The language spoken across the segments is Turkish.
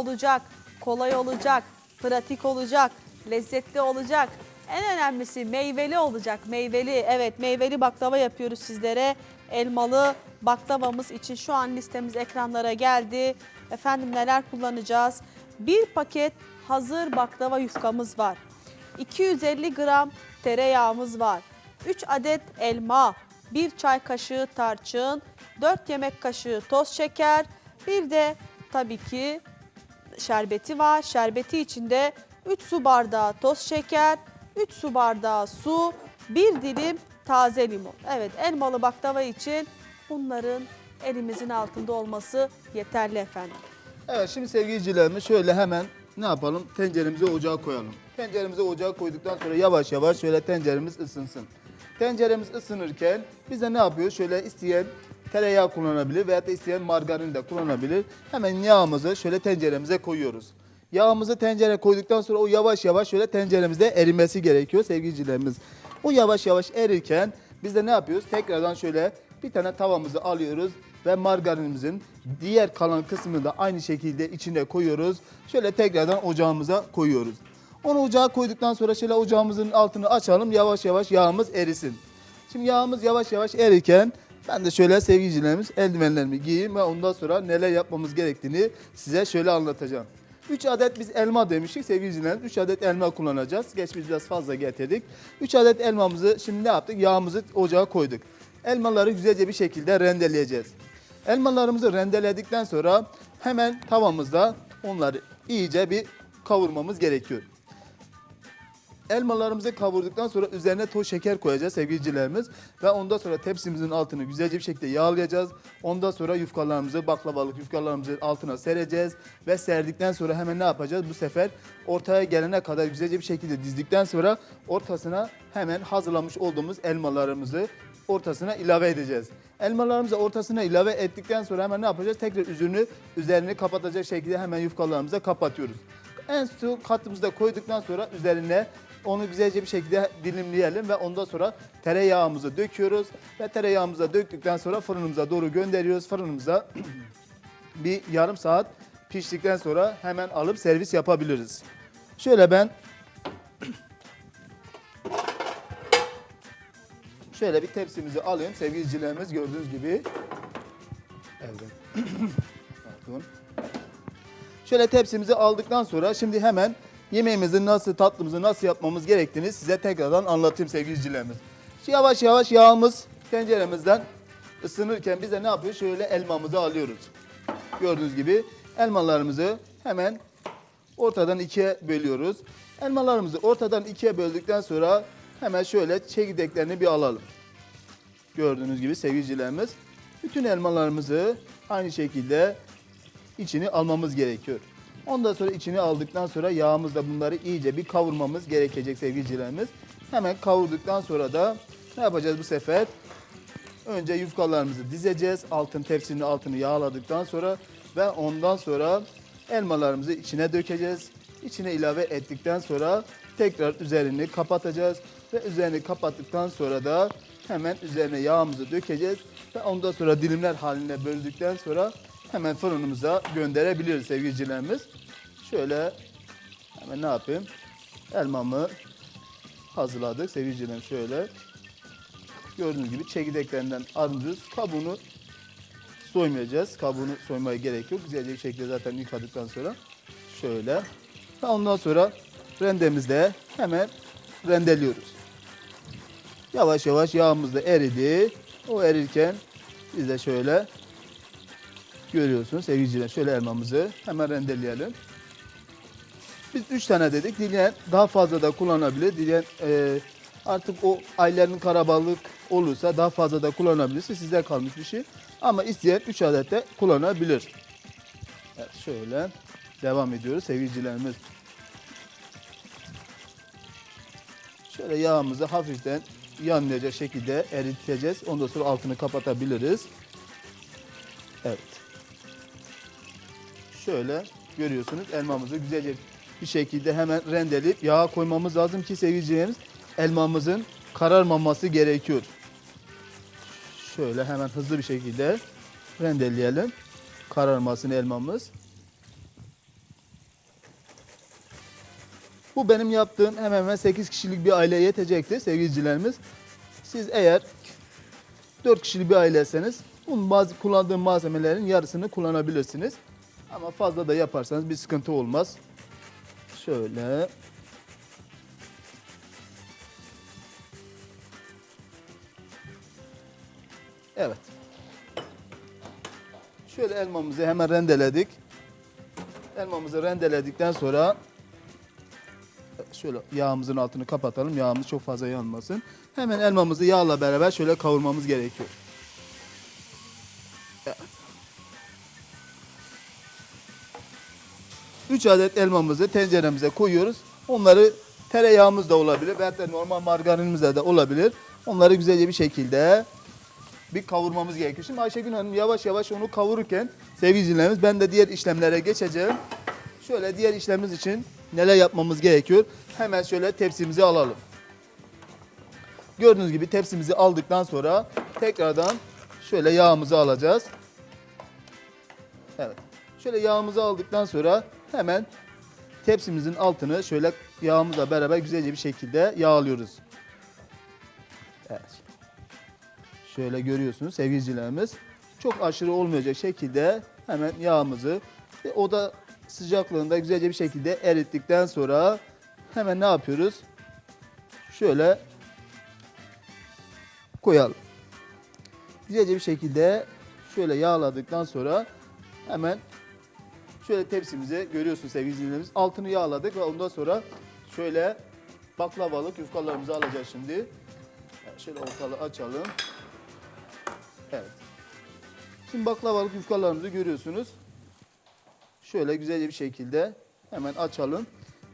olacak, kolay olacak, pratik olacak, lezzetli olacak. En önemlisi meyveli olacak. Meyveli, evet meyveli baklava yapıyoruz sizlere. Elmalı baklavamız için şu an listemiz ekranlara geldi. Efendim neler kullanacağız? Bir paket hazır baklava yufkamız var. 250 gram tereyağımız var. 3 adet elma, 1 çay kaşığı tarçın, 4 yemek kaşığı toz şeker, bir de tabii ki şerbeti var. Şerbeti içinde 3 su bardağı toz şeker, 3 su bardağı su, 1 dilim taze limon. Evet elmalı baklava için bunların elimizin altında olması yeterli efendim. Evet şimdi sevgili izleyicilerimiz şöyle hemen ne yapalım? Tenceremizi ocağa koyalım. Tenceremizi ocağa koyduktan sonra yavaş yavaş şöyle tenceremiz ısınsın. Tenceremiz ısınırken biz de ne yapıyoruz? Şöyle isteyen tereyağı kullanabilir veya da isteyen margarin de kullanabilir. Hemen yağımızı şöyle tenceremize koyuyoruz. Yağımızı tencereye koyduktan sonra o yavaş yavaş şöyle tenceremizde erimesi gerekiyor sevgili izleyicilerimiz. O yavaş yavaş erirken biz de ne yapıyoruz? Tekrardan şöyle bir tane tavamızı alıyoruz ve margarinimizin diğer kalan kısmını da aynı şekilde içine koyuyoruz. Şöyle tekrardan ocağımıza koyuyoruz. Onu ocağa koyduktan sonra şöyle ocağımızın altını açalım. Yavaş yavaş yağımız erisin. Şimdi yağımız yavaş yavaş erirken ben de şöyle sevgilicilerimiz eldivenlerimi giyeyim ve ondan sonra neler yapmamız gerektiğini size şöyle anlatacağım. 3 adet biz elma demiştik sevgilicilerimiz. 3 adet elma kullanacağız. Geç biz biraz fazla getirdik. 3 adet elmamızı şimdi ne yaptık? Yağımızı ocağa koyduk. Elmaları güzelce bir şekilde rendeleyeceğiz. Elmalarımızı rendeledikten sonra hemen tavamızda onları iyice bir kavurmamız gerekiyor. Elmalarımızı kavurduktan sonra üzerine toz şeker koyacağız sevgilicilerimiz. Ve ondan sonra tepsimizin altını güzelce bir şekilde yağlayacağız. Ondan sonra yufkalarımızı, baklavalık yufkalarımızı altına sereceğiz. Ve serdikten sonra hemen ne yapacağız? Bu sefer ortaya gelene kadar güzelce bir şekilde dizdikten sonra ortasına hemen hazırlamış olduğumuz elmalarımızı ortasına ilave edeceğiz. Elmalarımızı ortasına ilave ettikten sonra hemen ne yapacağız? Tekrar üzerini, üzerini kapatacak şekilde hemen yufkalarımıza kapatıyoruz. En su katımızı da koyduktan sonra üzerine onu güzelce bir şekilde dilimleyelim ve ondan sonra tereyağımızı döküyoruz. Ve tereyağımızı döktükten sonra fırınımıza doğru gönderiyoruz. Fırınımıza bir yarım saat piştikten sonra hemen alıp servis yapabiliriz. Şöyle ben şöyle bir tepsimizi alayım sevgili izleyicilerimiz gördüğünüz gibi. Evet. Pardon. Şöyle tepsimizi aldıktan sonra şimdi hemen yemeğimizi nasıl, tatlımızı nasıl yapmamız gerektiğini size tekrardan anlatayım sevgili izleyicilerimiz. Yavaş yavaş yağımız tenceremizden ısınırken biz de ne yapıyoruz? Şöyle elmamızı alıyoruz. Gördüğünüz gibi elmalarımızı hemen ortadan ikiye bölüyoruz. Elmalarımızı ortadan ikiye böldükten sonra hemen şöyle çekirdeklerini bir alalım. Gördüğünüz gibi sevgilicilerimiz bütün elmalarımızı aynı şekilde içini almamız gerekiyor. Ondan sonra içini aldıktan sonra yağımızla bunları iyice bir kavurmamız gerekecek sevgilicilerimiz. Hemen kavurduktan sonra da ne yapacağız bu sefer? Önce yufkalarımızı dizeceğiz. Altın tepsinin altını yağladıktan sonra ve ondan sonra elmalarımızı içine dökeceğiz. İçine ilave ettikten sonra tekrar üzerini kapatacağız ve üzerini kapattıktan sonra da hemen üzerine yağımızı dökeceğiz ve ondan sonra dilimler haline böldükten sonra hemen fırınımıza gönderebiliriz sevgilicilerimiz. Şöyle hemen ne yapayım? Elmamı hazırladık sevgilicilerim şöyle. Gördüğünüz gibi çekirdeklerinden arındırıyoruz. Kabuğunu soymayacağız. Kabuğunu soymaya gerek yok. Güzelce bir şekilde zaten yıkadıktan sonra şöyle. Ondan sonra rendemizde hemen rendeliyoruz. Yavaş yavaş yağımız da eridi. O erirken biz de şöyle görüyorsunuz sevgiliciler. Şöyle elmamızı hemen rendeleyelim. Biz 3 tane dedik. Dileyen daha fazla da kullanabilir. Dileyen e, artık o aylarının karabalık olursa daha fazla da kullanabilirse size kalmış bir şey. Ama isteyen 3 adet de kullanabilir. Evet, şöyle devam ediyoruz sevgilicilerimiz. Şöyle yağımızı hafiften yanmayacak şekilde eriteceğiz. Ondan sonra altını kapatabiliriz. Evet. Şöyle görüyorsunuz elmamızı güzelce bir şekilde hemen rendeleyip yağa koymamız lazım ki sevgilicilerimiz elmamızın kararmaması gerekiyor. Şöyle hemen hızlı bir şekilde rendeleyelim. Kararmasın elmamız. Bu benim yaptığım hemen hemen 8 kişilik bir aileye yetecektir sevgilicilerimiz. Siz eğer 4 kişilik bir aileseniz bunun bazı kullandığım malzemelerin yarısını kullanabilirsiniz. Ama fazla da yaparsanız bir sıkıntı olmaz. Şöyle. Evet. Şöyle elmamızı hemen rendeledik. Elmamızı rendeledikten sonra şöyle yağımızın altını kapatalım. Yağımız çok fazla yanmasın. Hemen elmamızı yağla beraber şöyle kavurmamız gerekiyor. 3 adet elmamızı tenceremize koyuyoruz. Onları tereyağımız da olabilir. Veyahut da normal margarinimizle de olabilir. Onları güzelce bir şekilde bir kavurmamız gerekiyor. Şimdi Ayşegül Hanım yavaş yavaş onu kavururken sevgili izleyicilerimiz ben de diğer işlemlere geçeceğim. Şöyle diğer işlemimiz için neler yapmamız gerekiyor? Hemen şöyle tepsimizi alalım. Gördüğünüz gibi tepsimizi aldıktan sonra tekrardan şöyle yağımızı alacağız. Evet. Şöyle yağımızı aldıktan sonra hemen tepsimizin altını şöyle yağımızla beraber güzelce bir şekilde yağlıyoruz. Evet. Şöyle görüyorsunuz sevgilicilerimiz. Çok aşırı olmayacak şekilde hemen yağımızı ve oda sıcaklığında güzelce bir şekilde erittikten sonra hemen ne yapıyoruz? Şöyle koyalım. Güzelce bir şekilde şöyle yağladıktan sonra hemen şöyle tepsimize görüyorsunuz sevgili izleyicilerimiz. Altını yağladık ve ondan sonra şöyle baklavalık yufkalarımızı alacağız şimdi. Şöyle ortalığı açalım. Evet. Şimdi baklavalık yufkalarımızı görüyorsunuz. Şöyle güzelce bir şekilde hemen açalım.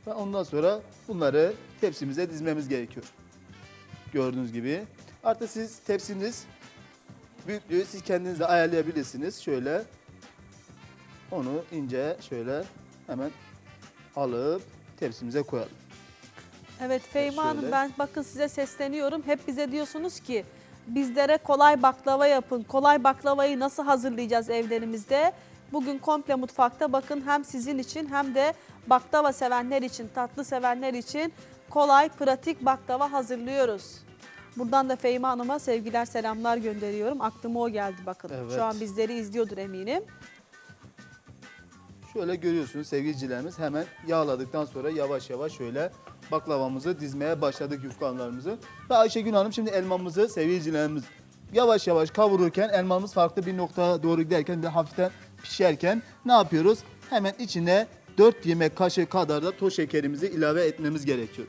Ve ondan sonra bunları tepsimize dizmemiz gerekiyor. Gördüğünüz gibi. Artık siz tepsiniz büyüklüğü siz kendiniz de ayarlayabilirsiniz. Şöyle onu ince şöyle hemen alıp tepsimize koyalım. Evet Feyma Hanım şöyle. ben bakın size sesleniyorum. Hep bize diyorsunuz ki bizlere kolay baklava yapın. Kolay baklavayı nasıl hazırlayacağız evlerimizde? Bugün komple mutfakta bakın hem sizin için hem de baklava sevenler için, tatlı sevenler için kolay, pratik baklava hazırlıyoruz. Buradan da Feyma Hanım'a sevgiler, selamlar gönderiyorum. Aklıma o geldi bakın. Evet. Şu an bizleri izliyordur eminim. Şöyle görüyorsunuz sevgilicilerimiz hemen yağladıktan sonra yavaş yavaş şöyle baklavamızı dizmeye başladık yufkalarımızı. Ve Ayşegül Hanım şimdi elmamızı sevgilicilerimiz yavaş yavaş kavururken elmamız farklı bir noktaya doğru giderken bir hafiften pişerken ne yapıyoruz? Hemen içine 4 yemek kaşığı kadar da toz şekerimizi ilave etmemiz gerekiyor.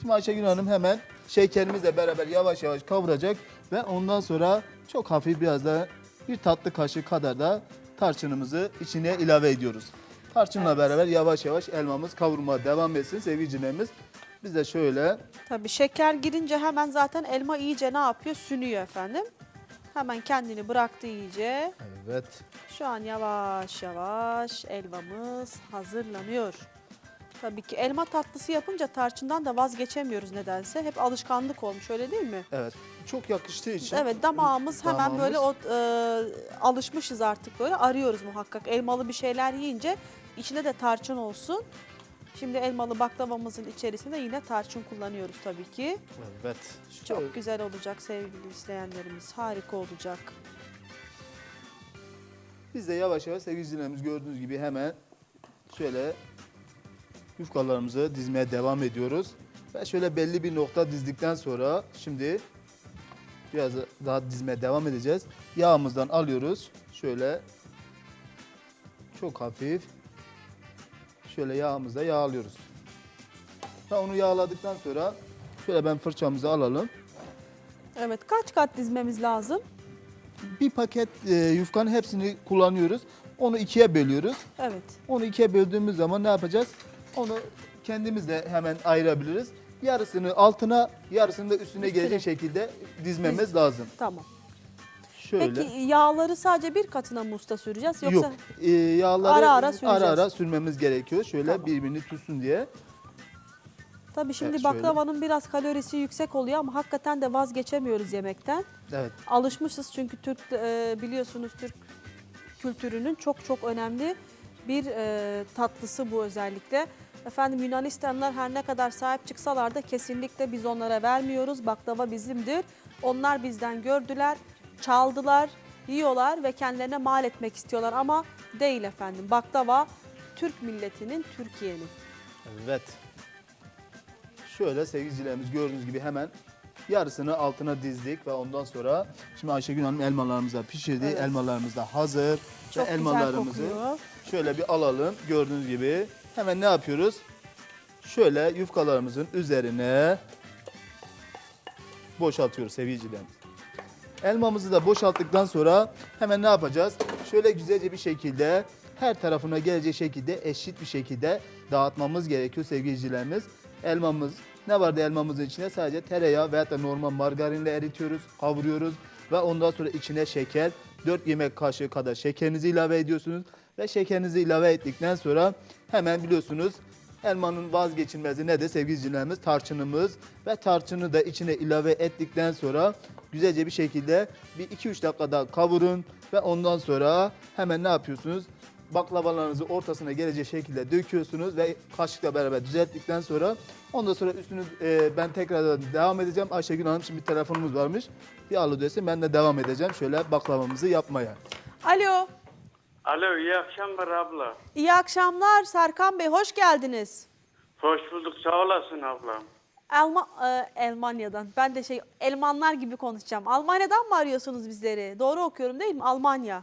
Şimdi Ayşegül Hanım hemen şekerimizle beraber yavaş yavaş kavuracak ve ondan sonra çok hafif biraz da bir tatlı kaşığı kadar da tarçınımızı içine ilave ediyoruz. Tarçınla Evet. beraber yavaş yavaş elmamız kavurmaya devam etsin sevgilicilerimiz. Biz de şöyle Tabii şeker girince hemen zaten elma iyice ne yapıyor? Sünüyor efendim. Hemen kendini bıraktı iyice. evet Şu an yavaş yavaş elmamız hazırlanıyor. Tabii ki elma tatlısı yapınca tarçından da vazgeçemiyoruz nedense. Hep alışkanlık olmuş öyle değil mi? evet çok yakıştığı için Evet damağımız hemen Damağımız. böyle o, e, alışmışız artık böyle arıyoruz muhakkak. Elmalı bir şeyler yiyince içinde de tarçın olsun. Şimdi elmalı baklavamızın içerisinde yine tarçın kullanıyoruz tabii ki. evet Çok güzel olacak sevgili izleyenlerimiz. Harika olacak. Biz de yavaş yavaş sevgilicilerimiz gördüğünüz gibi hemen şöyle yufkalarımızı dizmeye devam ediyoruz. Ve şöyle belli bir nokta dizdikten sonra şimdi biraz daha dizmeye devam edeceğiz. Yağımızdan alıyoruz. Şöyle çok hafif şöyle yağımızda yağlıyoruz. Ve onu yağladıktan sonra şöyle ben fırçamızı alalım. Evet kaç kat dizmemiz lazım? Bir paket e, yufkanın hepsini kullanıyoruz. Onu ikiye bölüyoruz. Evet. Onu ikiye böldüğümüz zaman ne yapacağız? Onu kendimiz de hemen ayırabiliriz. Yarısını altına, yarısını da üstüne Üstüne. gelecek şekilde dizmemiz Diz- lazım. Tamam. Şöyle. Peki yağları sadece bir katına mı usta süreceğiz yoksa Yok. e, yağları Ara ara ara süreceğiz. ara sürmemiz gerekiyor. Şöyle Tamam. birbirini tutsun diye. tabii şimdi Evet, şöyle. baklavanın biraz kalorisi yüksek oluyor ama hakikaten de vazgeçemiyoruz yemekten. Evet. Alışmışız çünkü Türk e, biliyorsunuz Türk kültürünün çok çok önemli bir e, tatlısı bu özellikle. Efendim Yunanistanlılar her ne kadar sahip çıksalar da kesinlikle biz onlara vermiyoruz. Baklava bizimdir. Onlar bizden gördüler, çaldılar, yiyorlar ve kendilerine mal etmek istiyorlar ama değil efendim. Baklava Türk milletinin, Türkiye'nin. Evet. Şöyle sevgilicilerimiz gördüğünüz gibi hemen yarısını altına dizdik ve ondan sonra şimdi Ayşegül Hanım elmalarımızı pişirdi. Evet. Elmalarımız da hazır. Çok ve güzel elmalarımızı kokuyor. şöyle bir alalım. Gördüğünüz gibi hemen ne yapıyoruz? Şöyle yufkalarımızın üzerine boşaltıyoruz sevgilicilerimiz. Elmamızı da boşalttıktan sonra hemen ne yapacağız? Şöyle güzelce bir şekilde her tarafına gelecek şekilde eşit bir şekilde dağıtmamız gerekiyor sevgilicilerimiz. Elmamız ne vardı elmamızın içine? Sadece tereyağı veya da normal margarinle eritiyoruz, kavuruyoruz ve ondan sonra içine şeker, 4 yemek kaşığı kadar şekerinizi ilave ediyorsunuz ve şekerinizi ilave ettikten sonra hemen biliyorsunuz Elmanın vazgeçilmezi ne de sevgilicilerimiz tarçınımız ve tarçını da içine ilave ettikten sonra güzelce bir şekilde bir 2-3 dakikada kavurun ve ondan sonra hemen ne yapıyorsunuz? Baklavalarınızı ortasına gelecek şekilde döküyorsunuz ve kaşıkla beraber düzelttikten sonra ondan sonra üstünü e, ben tekrardan devam edeceğim. Ayşegül Hanım şimdi bir telefonumuz varmış. Bir alı desin ben de devam edeceğim şöyle baklavamızı yapmaya. Alo, Alo iyi akşamlar abla. iyi akşamlar Serkan Bey, hoş geldiniz. Hoş bulduk sağ olasın ablam. Elma, e, Almanya'dan. Ben de şey Elmanlar gibi konuşacağım. Almanya'dan mı arıyorsunuz bizleri? Doğru okuyorum değil mi? Almanya.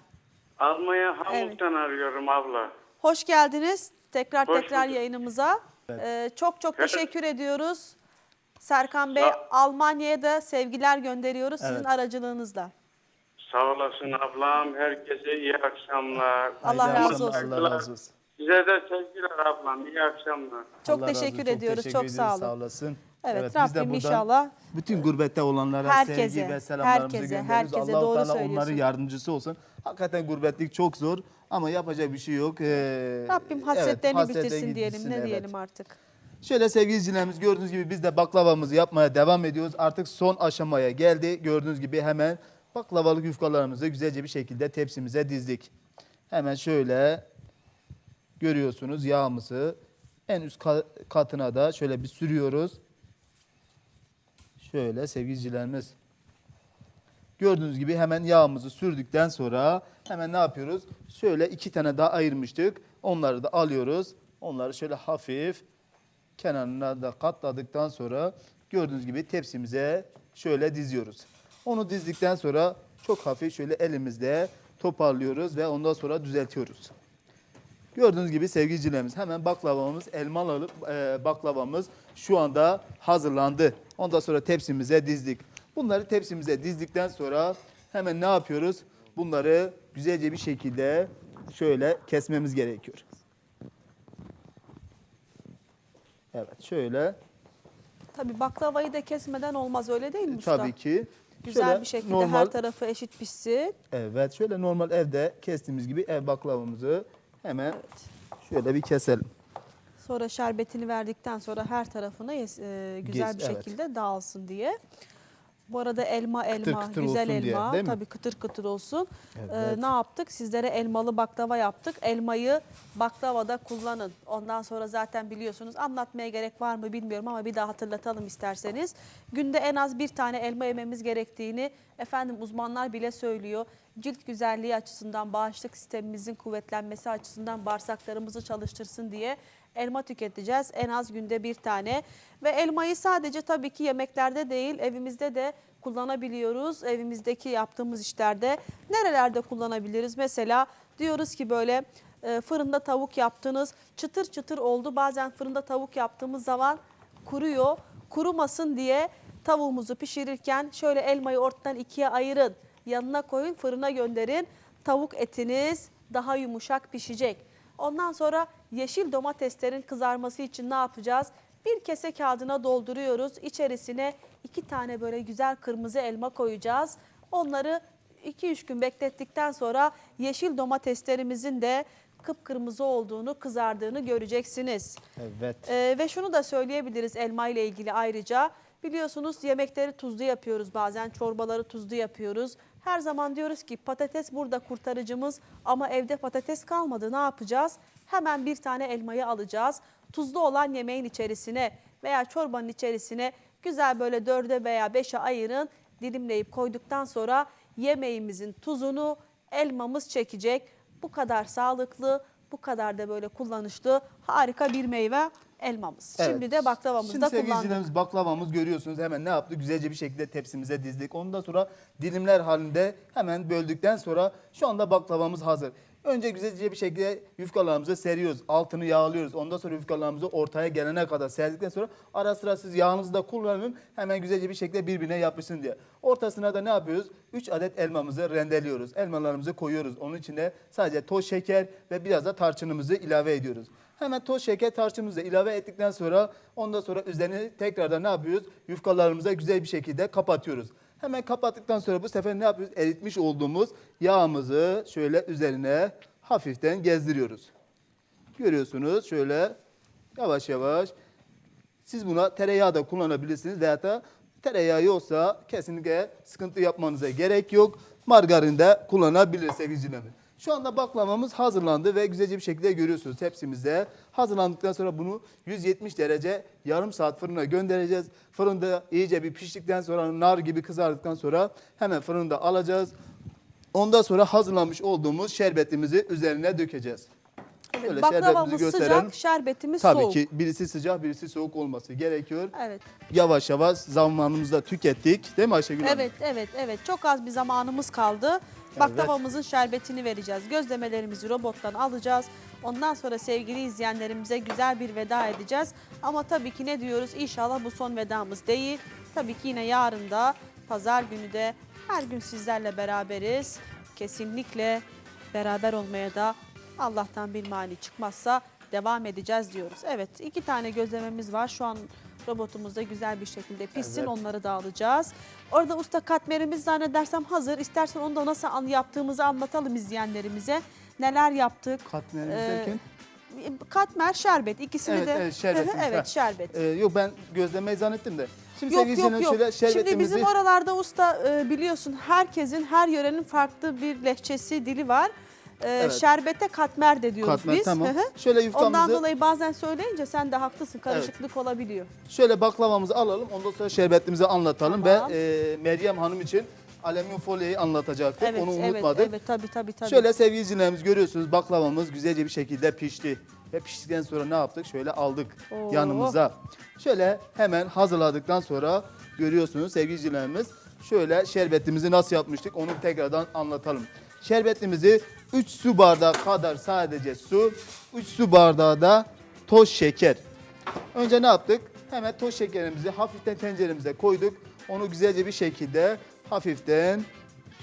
Almanya Hamburg'dan arıyorum abla. Hoş geldiniz. Tekrar Hoş tekrar bulduk. yayınımıza. Ee, çok çok Evet. teşekkür ediyoruz. Serkan Bey Almanya'ya da sevgiler gönderiyoruz sizin Evet. aracılığınızla. Sağ olasın ablam. Herkese iyi akşamlar. Allah Hayırlı razı akşamlar, olsun. Allah razı olsun. Size de sevgiler ablam. İyi akşamlar. Çok Allah razı teşekkür olsun, ediyoruz. teşekkür çok sağ ediyoruz, olun. Sağ olasın. Evet, biz de Rabbim buradan inşallah bütün gurbette olanlara Herkese, sevgi ve selamlarımızı herkese, gönderiyoruz. herkese Allah-u doğru Teala onların söylüyorsun. yardımcısı olsun. Hakikaten gurbetlik çok zor ama yapacak bir şey yok. Ee, Rabbim hasretlerini hasretlerini bitirsin diyelim. Ne evet. diyelim artık. Şöyle sevgili izleyicilerimiz gördüğünüz gibi biz de baklavamızı yapmaya devam ediyoruz. Artık son aşamaya geldi. Gördüğünüz gibi hemen baklavalık yufkalarımızı güzelce bir şekilde tepsimize dizdik. Hemen şöyle görüyorsunuz yağımızı en üst ka- katına da şöyle bir sürüyoruz. Şöyle sevgili izleyicilerimiz. Gördüğünüz gibi hemen yağımızı sürdükten sonra hemen ne yapıyoruz? Şöyle iki tane daha ayırmıştık. Onları da alıyoruz. Onları şöyle hafif kenarına da katladıktan sonra gördüğünüz gibi tepsimize şöyle diziyoruz. Onu dizdikten sonra çok hafif şöyle elimizde toparlıyoruz ve ondan sonra düzeltiyoruz. Gördüğünüz gibi sevgilicilerimiz hemen baklavamız, elmalı e, baklavamız şu anda hazırlandı. Ondan sonra tepsimize dizdik. Bunları tepsimize dizdikten sonra hemen ne yapıyoruz? Bunları güzelce bir şekilde şöyle kesmemiz gerekiyor. Evet şöyle Tabii baklavayı da kesmeden olmaz öyle değil mi usta? tabii ki. Güzel şöyle bir şekilde normal, her tarafı eşit pişsin. Evet şöyle normal evde kestiğimiz gibi ev baklavamızı hemen şöyle bir keselim. Sonra şerbetini verdikten sonra her tarafına e, güzel Gez- bir evet. şekilde dağılsın diye. Bu arada elma elma, kıtır güzel olsun diye, elma değil mi? tabii kıtır kıtır olsun. Evet. Ee, ne yaptık? Sizlere elmalı baklava yaptık. Elmayı baklavada kullanın. Ondan sonra zaten biliyorsunuz anlatmaya gerek var mı bilmiyorum ama bir daha hatırlatalım isterseniz. Günde en az bir tane elma yememiz gerektiğini efendim uzmanlar bile söylüyor. Cilt güzelliği açısından, bağışıklık sistemimizin kuvvetlenmesi açısından bağırsaklarımızı çalıştırsın diye elma tüketeceğiz. En az günde bir tane. Ve elmayı sadece tabii ki yemeklerde değil evimizde de kullanabiliyoruz. Evimizdeki yaptığımız işlerde nerelerde kullanabiliriz? Mesela diyoruz ki böyle e, fırında tavuk yaptınız çıtır çıtır oldu. Bazen fırında tavuk yaptığımız zaman kuruyor. Kurumasın diye tavuğumuzu pişirirken şöyle elmayı ortadan ikiye ayırın. Yanına koyun fırına gönderin. Tavuk etiniz daha yumuşak pişecek. Ondan sonra yeşil domateslerin kızarması için ne yapacağız? Bir kese kağıdına dolduruyoruz. İçerisine iki tane böyle güzel kırmızı elma koyacağız. Onları 2-3 gün beklettikten sonra yeşil domateslerimizin de kıpkırmızı olduğunu, kızardığını göreceksiniz. Evet. Ee, ve şunu da söyleyebiliriz elma ile ilgili ayrıca. Biliyorsunuz yemekleri tuzlu yapıyoruz bazen, çorbaları tuzlu yapıyoruz. Her zaman diyoruz ki patates burada kurtarıcımız ama evde patates kalmadı ne yapacağız? Hemen bir tane elmayı alacağız. tuzlu olan yemeğin içerisine veya çorbanın içerisine güzel böyle dörde veya beşe ayırın. Dilimleyip koyduktan sonra yemeğimizin tuzunu elmamız çekecek. Bu kadar sağlıklı, bu kadar da böyle kullanışlı harika bir meyve elmamız. Evet. Şimdi de baklavamızı Şimdi da sevgili kullandık. izleyicilerimiz baklavamız görüyorsunuz hemen ne yaptık? Güzelce bir şekilde tepsimize dizdik. Ondan sonra dilimler halinde hemen böldükten sonra şu anda baklavamız hazır. Önce güzelce bir şekilde yufkalarımızı seriyoruz. Altını yağlıyoruz. Ondan sonra yufkalarımızı ortaya gelene kadar serdikten sonra ara sıra siz yağınızı da kullanın. Hemen güzelce bir şekilde birbirine yapışsın diye. Ortasına da ne yapıyoruz? 3 adet elmamızı rendeliyoruz. Elmalarımızı koyuyoruz. Onun içine sadece toz şeker ve biraz da tarçınımızı ilave ediyoruz. Hemen toz şeker tarçınımızı ilave ettikten sonra ondan sonra üzerine tekrardan ne yapıyoruz? Yufkalarımıza güzel bir şekilde kapatıyoruz. Hemen kapattıktan sonra bu sefer ne yapıyoruz? Eritmiş olduğumuz yağımızı şöyle üzerine hafiften gezdiriyoruz. Görüyorsunuz şöyle yavaş yavaş. Siz buna tereyağı da kullanabilirsiniz veya da tereyağı yoksa kesinlikle sıkıntı yapmanıza gerek yok. Margarin de kullanabilirsiniz sevgili Şu anda baklavamız hazırlandı ve güzelce bir şekilde görüyorsunuz tepsimizde. Hazırlandıktan sonra bunu 170 derece yarım saat fırına göndereceğiz. Fırında iyice bir piştikten sonra nar gibi kızardıktan sonra hemen fırında alacağız. Ondan sonra hazırlamış olduğumuz şerbetimizi üzerine dökeceğiz. Şöyle Baklavamız şerbetimizi gösterelim. sıcak, şerbetimiz Tabii soğuk. ki birisi sıcak birisi soğuk olması gerekiyor. Evet. Yavaş yavaş zamanımızı da tükettik. Değil mi Ayşegül Hanım? Evet, evet, evet. Çok az bir zamanımız kaldı. Baklavamızın şerbetini vereceğiz. Gözlemelerimizi robottan alacağız. Ondan sonra sevgili izleyenlerimize güzel bir veda edeceğiz. Ama tabii ki ne diyoruz? İnşallah bu son vedamız değil. Tabii ki yine yarın da pazar günü de her gün sizlerle beraberiz. Kesinlikle beraber olmaya da Allah'tan bir mani çıkmazsa devam edeceğiz diyoruz. Evet iki tane gözlememiz var. Şu an robotumuzda güzel bir şekilde pişsin. Evet. Onları da alacağız. Orada usta katmerimiz zannedersem hazır. İstersen onu da nasıl yaptığımızı anlatalım izleyenlerimize. Neler yaptık? Katmerimiz Ee, derken? Katmer, şerbet ikisini Evet, de. evet, şerbetimiz. evet, şerbet. Ee, yok ben gözlemeyi zannettim de. Şimdi Yok yok yok. şöyle Şimdi şerbetimizi... bizim oralarda usta e, biliyorsun herkesin her yörenin farklı bir lehçesi dili var. E, Evet. Şerbete katmer de diyoruz Katmer biz. tamam. Hı hı. Şöyle yufkamızı, Ondan dolayı bazen söyleyince sen de haklısın karışıklık olabiliyor. şöyle baklavamızı alalım. Ondan sonra şerbetimizi anlatalım Tamam. ve e, Meryem Hanım için alüminyum folyoyu anlatacaktık. Evet, Onu evet, unutmadık. evet tabii tabii tabii. Şöyle sevgili izleyicilerimiz görüyorsunuz baklavamız güzelce bir şekilde pişti. Ve piştikten sonra ne yaptık? Şöyle aldık Oo. yanımıza. Şöyle hemen hazırladıktan sonra görüyorsunuz sevgili izleyicilerimiz. Şöyle şerbetimizi nasıl yapmıştık onu tekrardan anlatalım. Şerbetimizi 3 su bardağı kadar sadece su, 3 su bardağı da toz şeker. Önce ne yaptık? Hemen toz şekerimizi hafiften tenceremize koyduk. Onu güzelce bir şekilde hafiften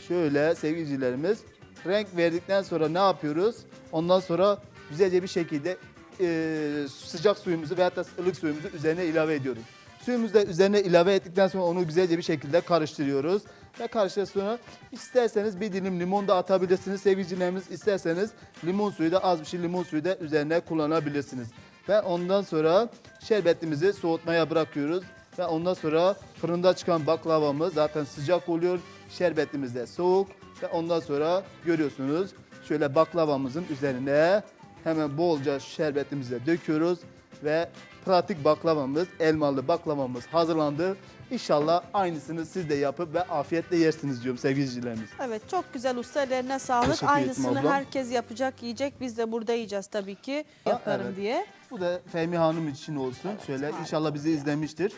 şöyle sevgili izleyicilerimiz renk verdikten sonra ne yapıyoruz? Ondan sonra güzelce bir şekilde e, sıcak suyumuzu veyahut da ılık suyumuzu üzerine ilave ediyoruz. Suyumuzu da üzerine ilave ettikten sonra onu güzelce bir şekilde karıştırıyoruz. Ve karıştıktan sonra isterseniz bir dilim limon da atabilirsiniz sevgilicilerimiz. isterseniz limon suyu da az bir şey limon suyu da üzerine kullanabilirsiniz. Ve ondan sonra şerbetimizi soğutmaya bırakıyoruz. Ve ondan sonra fırında çıkan baklavamız zaten sıcak oluyor. Şerbetimiz de soğuk. Ve ondan sonra görüyorsunuz şöyle baklavamızın üzerine hemen bolca şerbetimizi de döküyoruz. Ve pratik baklavamız, elmalı baklavamız hazırlandı. İnşallah aynısını siz de yapıp ve afiyetle yersiniz diyorum sevgili izleyicilerimiz. Evet çok güzel usta ellerine sağlık. Teşekkür Aynısını herkes yapacak, yiyecek. Biz de burada yiyeceğiz tabii ki. Yaparım evet. diye. Bu da Fehmi Hanım için olsun. Şöyle inşallah bizi izlemiştir.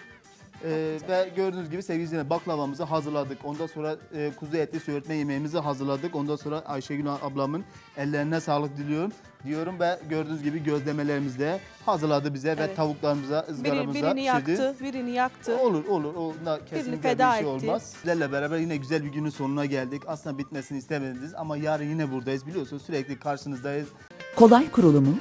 Ee, ve gördüğünüz gibi sevgili izleyiciler baklavamızı hazırladık. Ondan sonra e, kuzu etli söğürtme yemeğimizi hazırladık. Ondan sonra Ayşegül ablamın ellerine sağlık diliyorum. Diyorum ve gördüğünüz gibi gözlemelerimizi de hazırladı bize ve Evet. tavuklarımıza, Biri, ızgaramıza birini pişirdi. yaktı, birini yaktı. Olur olur. Onda kesinlikle feda bir şey etti. olmaz. Sizlerle beraber yine güzel bir günün sonuna geldik. Aslında bitmesini istemediniz ama yarın yine buradayız. Biliyorsunuz sürekli karşınızdayız. Kolay kurulumu,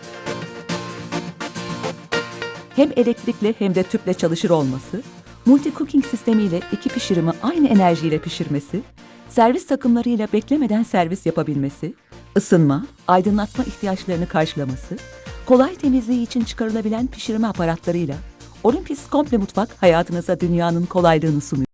hem elektrikli hem de tüple çalışır olması, multi cooking sistemiyle iki pişirimi aynı enerjiyle pişirmesi, servis takımlarıyla beklemeden servis yapabilmesi, ısınma, aydınlatma ihtiyaçlarını karşılaması, kolay temizliği için çıkarılabilen pişirme aparatlarıyla Olympus Komple Mutfak hayatınıza dünyanın kolaylığını sunuyor.